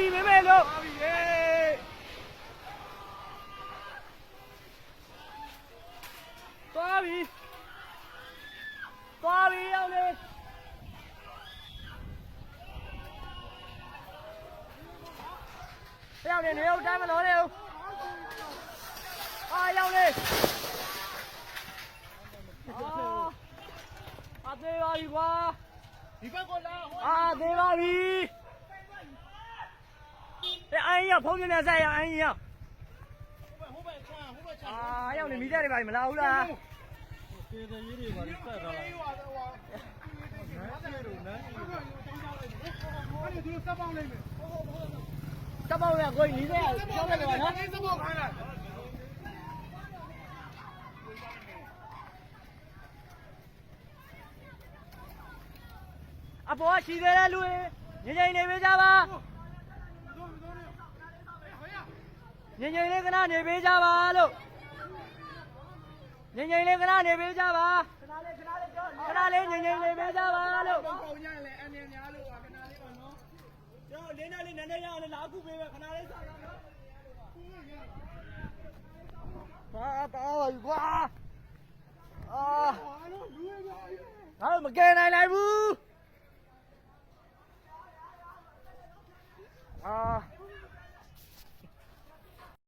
ပြီမေမေလို့ပါပြီလေပါပြီပါပြီရောက်လေရောက်နေနေဟုတ်တိုင်းမလို့လေဟုတ်အာရောက်လေအာသေးပါပြီကွာဒီဘက်ကိုလာဟောအာသေးပါပြီ ဆက်ထားလိုက်ဟိုဟိုနန်းကြီးတို့နန်းကြီးတို့အဲ့ဒီသူစပ်ပေါင်းလိုက်မယ်တမောရကိုကြီးနေတဲ့ကျောင်းလိုက်ပါနော်စပ်ပေါင်းခိုင်းလိုက်အပေါ်ရှိသေးတဲ့လူတွေငြိမ်ငြိမ်နေပေးကြပါ ငြိမ်ငြိမ်လေးခဏနေပေးကြပါလို့ငြိမ်ငြိမ်လေးခဏနေပေးကြပါခဏလေးငြိမ်ငြိမ်နေပေးကြပါလို့ပုံပုံညံ့လေအနေများလို့ပါခဏလေးပါနော်ကျွန်တော်လေးနဲ့လေးနည်းနည်းရအောင်လာခုပေးမယ်ခဏလေးစားရအောင်ဘာတော့ပါကွာအာငါတို့မကယ်နိုင်လိုက်ဘူးအာ